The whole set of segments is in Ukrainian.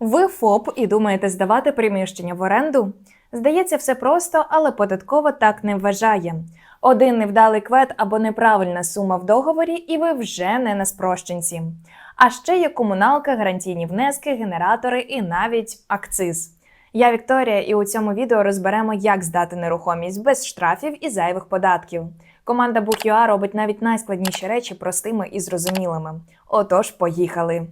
Ви ФОП і думаєте здавати приміщення в оренду? Здається, все просто, але податково так не вважає. Один невдалий квет або неправильна сума в договорі, і ви вже не на спрощенці. А ще є комуналка, гарантійні внески, генератори і навіть акциз. Я Вікторія, і у цьому відео розберемо, як здати нерухомість без штрафів і зайвих податків. Команда Book.ua робить навіть найскладніші речі простими і зрозумілими. Отож, поїхали!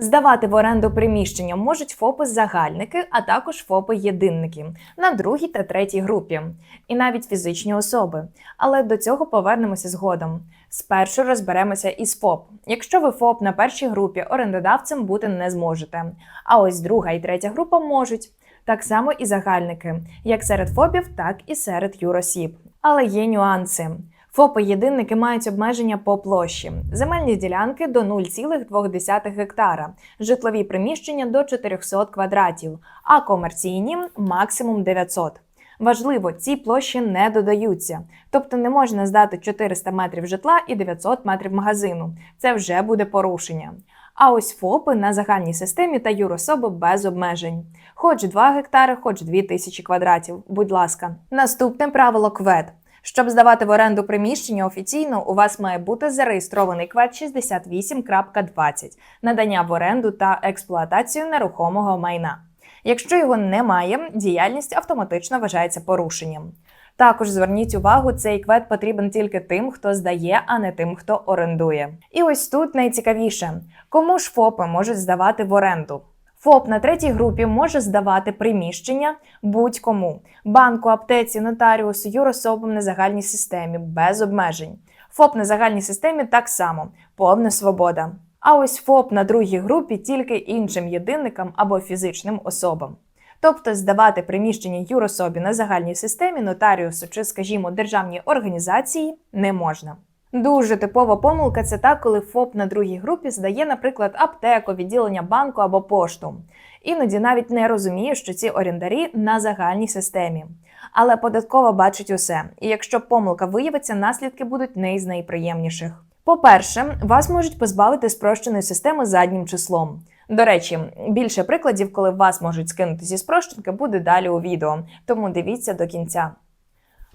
Здавати в оренду приміщення можуть ФОПи-загальники, а також ФОПи-єдинники на другій та третій групі, і навіть фізичні особи. Але до цього повернемося згодом. Спершу розберемося із ФОП. Якщо ви ФОП на першій групі, орендодавцем бути не зможете. А ось друга і третя група можуть. Так само і загальники, як серед ФОПів, так і серед юросіб. Але є нюанси. ФОПи-єдинники мають обмеження по площі, земельні ділянки до 0,2 гектара, житлові приміщення до 400 квадратів, а комерційні максимум 900. Важливо, ці площі не додаються, тобто не можна здати 400 метрів житла і 900 метрів магазину. Це вже буде порушення. А ось ФОПи на загальній системі та юрособи без обмежень. Хоч 2 гектари, хоч 2 тисячі квадратів. Будь ласка. Наступне правило КВЕД. Щоб здавати в оренду приміщення офіційно, у вас має бути зареєстрований квет 68.20 надання в оренду та експлуатацію нерухомого майна. Якщо його немає, діяльність автоматично вважається порушенням. Також зверніть увагу, цей квет потрібен тільки тим, хто здає, а не тим, хто орендує. І ось тут найцікавіше: кому ж ФОПи можуть здавати в оренду? ФОП на третій групі може здавати приміщення будь-кому банку, аптеці, нотаріусу, юрособам на загальній системі без обмежень. ФОП на загальній системі так само повна свобода. А ось ФОП на другій групі тільки іншим єдинникам або фізичним особам. Тобто здавати приміщення юрособі на загальній системі, нотаріусу чи, скажімо, державній організації не можна. Дуже типова помилка це та, коли ФОП на другій групі здає, наприклад, аптеку, відділення банку або пошту. Іноді навіть не розуміє, що ці орендарі на загальній системі. Але податкова бачить усе, і якщо помилка виявиться, наслідки будуть не із найприємніших. По-перше, вас можуть позбавити спрощеної системи заднім числом. До речі, більше прикладів, коли вас можуть скинути зі спрощенки, буде далі у відео, тому дивіться до кінця.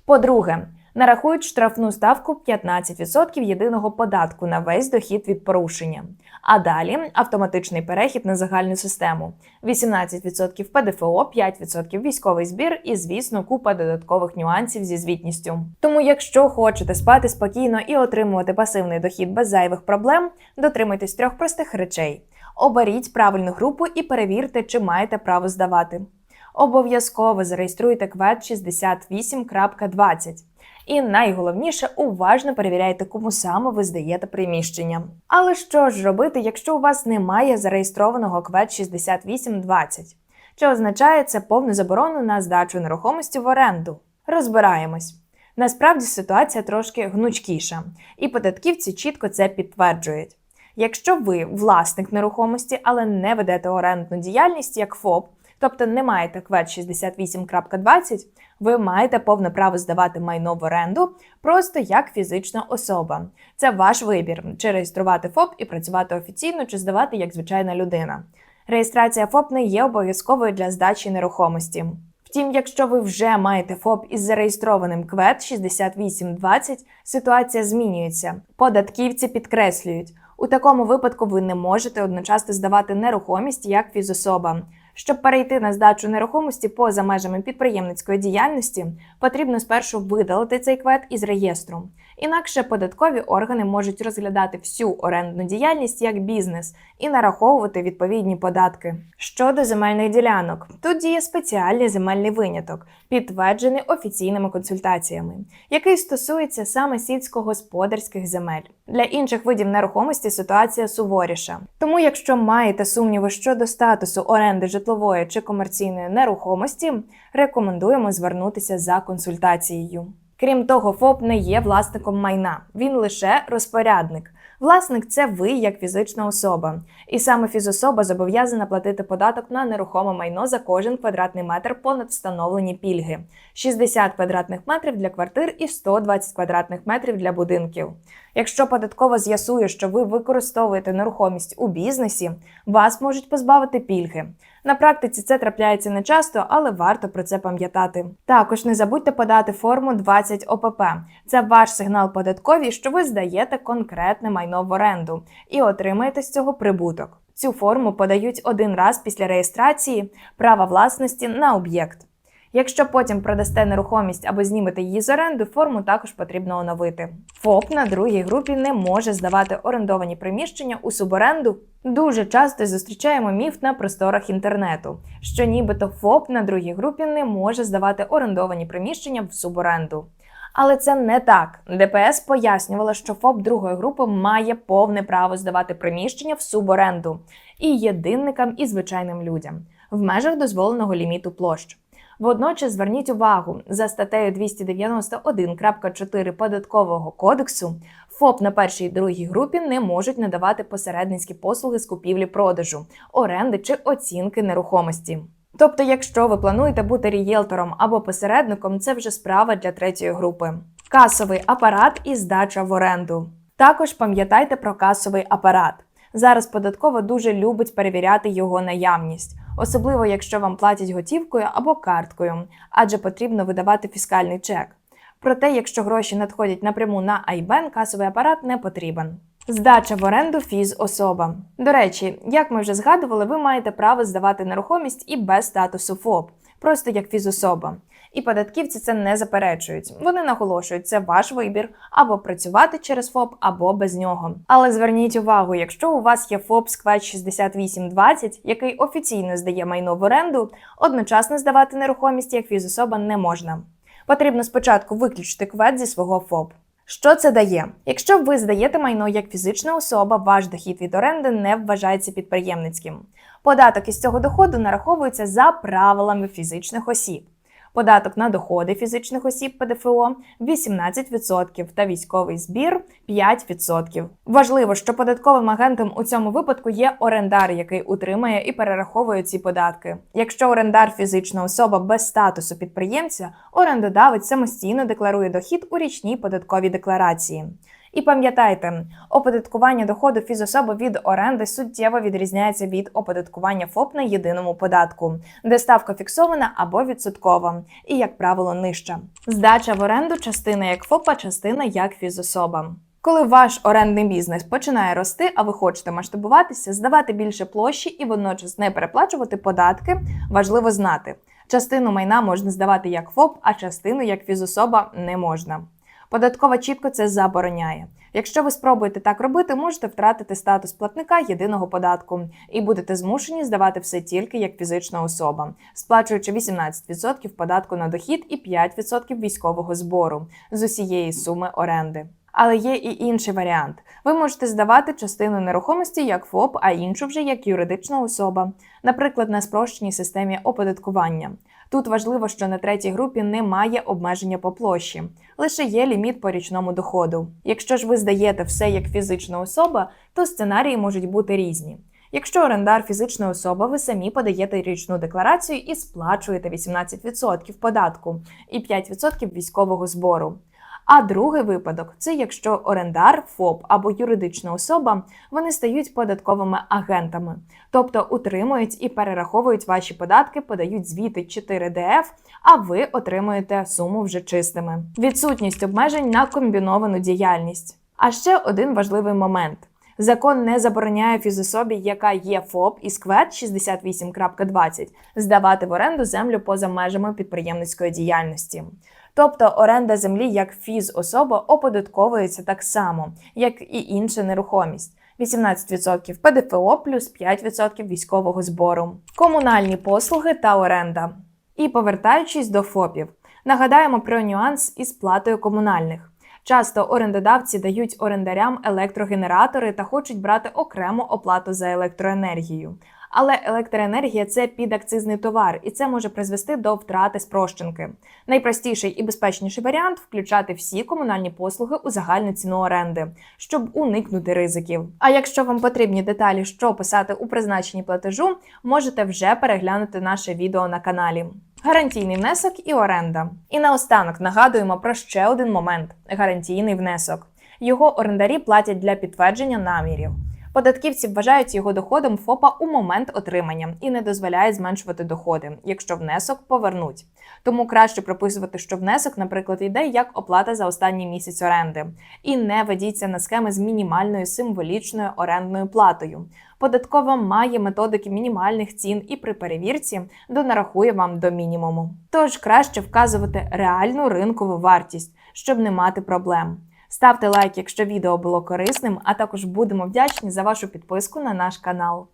По-друге, нарахують штрафну ставку 15% єдиного податку на весь дохід від порушення. А далі автоматичний перехід на загальну систему: 18% ПДФО, 5% військовий збір і, звісно, купа додаткових нюансів зі звітністю. Тому, якщо хочете спати спокійно і отримувати пасивний дохід без зайвих проблем, дотримуйтесь трьох простих речей: оберіть правильну групу і перевірте, чи маєте право здавати. Обов'язково зареєструйте квет 68.20. І найголовніше, уважно перевіряйте, кому саме ви здаєте приміщення. Але що ж робити, якщо у вас немає зареєстрованого квет 6820? Чи означає це повну заборону на здачу нерухомості в оренду? Розбираємось. Насправді ситуація трошки гнучкіша, і податківці чітко це підтверджують. Якщо ви власник нерухомості, але не ведете орендну діяльність як ФОП, тобто не маєте квет 68.20, ви маєте повне право здавати майно в оренду просто як фізична особа. Це ваш вибір, чи реєструвати ФОП і працювати офіційно, чи здавати як звичайна людина. Реєстрація ФОП не є обов'язковою для здачі нерухомості. Втім, якщо ви вже маєте ФОП із зареєстрованим квет 6820, ситуація змінюється. Податківці підкреслюють, у такому випадку ви не можете одночасно здавати нерухомість як фізособа. Щоб перейти на здачу нерухомості поза межами підприємницької діяльності, потрібно спершу видалити цей квет із реєстру. Інакше податкові органи можуть розглядати всю орендну діяльність як бізнес і нараховувати відповідні податки. Щодо земельних ділянок, тут діє спеціальний земельний виняток, підтверджений офіційними консультаціями, який стосується саме сільськогосподарських земель. Для інших видів нерухомості ситуація суворіша. Тому, якщо маєте сумніви щодо статусу оренди житлової чи комерційної нерухомості, рекомендуємо звернутися за консультацією. Крім того, ФОП не є власником майна, він лише розпорядник. Власник це ви як фізична особа, і саме фізособа зобов'язана платити податок на нерухоме майно за кожен квадратний метр понад встановлені пільги: 60 квадратних метрів для квартир і 120 квадратних метрів для будинків. Якщо податково з'ясує, що ви використовуєте нерухомість у бізнесі, вас можуть позбавити пільги. На практиці це трапляється не часто, але варто про це пам'ятати. Також не забудьте подати форму 20 ОПП. Це ваш сигнал податковій, що ви здаєте конкретне майно в оренду і отримаєте з цього прибуток. Цю форму подають один раз після реєстрації права власності на об'єкт. Якщо потім продасте нерухомість або знімете її з оренди, форму також потрібно оновити. ФОП на другій групі не може здавати орендовані приміщення у суборенду. Дуже часто зустрічаємо міф на просторах інтернету, що нібито ФОП на другій групі не може здавати орендовані приміщення в суборенду. Але це не так. ДПС пояснювала, що ФОП другої групи має повне право здавати приміщення в суборенду і єдинникам і звичайним людям в межах дозволеного ліміту площ. Водночас зверніть увагу за статтею 291.4 податкового кодексу. ФОП на першій і другій групі не можуть надавати посередницькі послуги з купівлі-продажу, оренди чи оцінки нерухомості. Тобто, якщо ви плануєте бути рієлтором або посередником, це вже справа для третьої групи. Касовий апарат і здача в оренду. Також пам'ятайте про касовий апарат. Зараз податкова дуже любить перевіряти його наявність, особливо якщо вам платять готівкою або карткою, адже потрібно видавати фіскальний чек. Проте, якщо гроші надходять напряму на IBAN, касовий апарат не потрібен. Здача в оренду фіз-особа. До речі, як ми вже згадували, ви маєте право здавати нерухомість і без статусу ФОП, просто як фізособа. І податківці це не заперечують. Вони наголошують, це ваш вибір або працювати через ФОП, або без нього. Але зверніть увагу, якщо у вас є ФОП сквет 6820, який офіційно здає майно в оренду, одночасно здавати нерухомість як фізособа не можна. Потрібно спочатку виключити квет зі свого ФОП. Що це дає? Якщо ви здаєте майно як фізична особа, ваш дохід від оренди не вважається підприємницьким. Податок із цього доходу нараховується за правилами фізичних осіб. Податок на доходи фізичних осіб ПДФО 18% та військовий збір 5%. Важливо, що податковим агентом у цьому випадку є орендар, який утримує і перераховує ці податки. Якщо орендар фізична особа без статусу підприємця, орендодавець самостійно декларує дохід у річній податковій декларації. І пам'ятайте, оподаткування доходу фізособи від оренди суттєво відрізняється від оподаткування ФОП на єдиному податку, де ставка фіксована або відсоткова, і, як правило, нижча. Здача в оренду частина як ФОП, а частина як фізособа. Коли ваш орендний бізнес починає рости, а ви хочете масштабуватися, здавати більше площі і водночас не переплачувати податки, важливо знати. Частину майна можна здавати як ФОП, а частину як фізособа не можна. Податкова чітко це забороняє. Якщо ви спробуєте так робити, можете втратити статус платника єдиного податку і будете змушені здавати все тільки як фізична особа, сплачуючи 18% податку на дохід і 5% військового збору з усієї суми оренди. Але є і інший варіант. Ви можете здавати частину нерухомості як ФОП, а іншу вже як юридична особа, наприклад, на спрощеній системі оподаткування. Тут важливо, що на третій групі немає обмеження по площі, лише є ліміт по річному доходу. Якщо ж ви здаєте все як фізична особа, то сценарії можуть бути різні. Якщо орендар фізична особа, ви самі подаєте річну декларацію і сплачуєте 18% податку і 5% військового збору. А другий випадок це якщо орендар, ФОП або юридична особа вони стають податковими агентами, тобто утримують і перераховують ваші податки, подають звіти 4 ДФ, а ви отримуєте суму вже чистими. Відсутність обмежень на комбіновану діяльність. А ще один важливий момент. Закон не забороняє фізособі, яка є ФОП і СКВЕД 68.20, здавати в оренду землю поза межами підприємницької діяльності. Тобто оренда землі як фізособа оподатковується так само, як і інша нерухомість. 18% ПДФО плюс 5% військового збору, комунальні послуги та оренда. І повертаючись до ФОПів, нагадаємо про нюанс із платою комунальних. Часто орендодавці дають орендарям електрогенератори та хочуть брати окрему оплату за електроенергію. Але електроенергія це підакцизний товар, і це може призвести до втрати спрощенки. Найпростіший і безпечніший варіант включати всі комунальні послуги у загальну ціну оренди, щоб уникнути ризиків. А якщо вам потрібні деталі, що писати у призначенні платежу, можете вже переглянути наше відео на каналі. Гарантійний внесок і оренда. І наостанок нагадуємо про ще один момент гарантійний внесок. Його орендарі платять для підтвердження намірів. Податківці вважають його доходом ФОПа у момент отримання і не дозволяють зменшувати доходи, якщо внесок повернуть. Тому краще прописувати, що внесок, наприклад, йде як оплата за останній місяць оренди, і не ведіться на схеми з мінімальною символічною орендною платою. Податкова має методики мінімальних цін і при перевірці донарахує вам до мінімуму. Тож краще вказувати реальну ринкову вартість, щоб не мати проблем. Ставте лайк, якщо відео було корисним, а також будемо вдячні за вашу підписку на наш канал.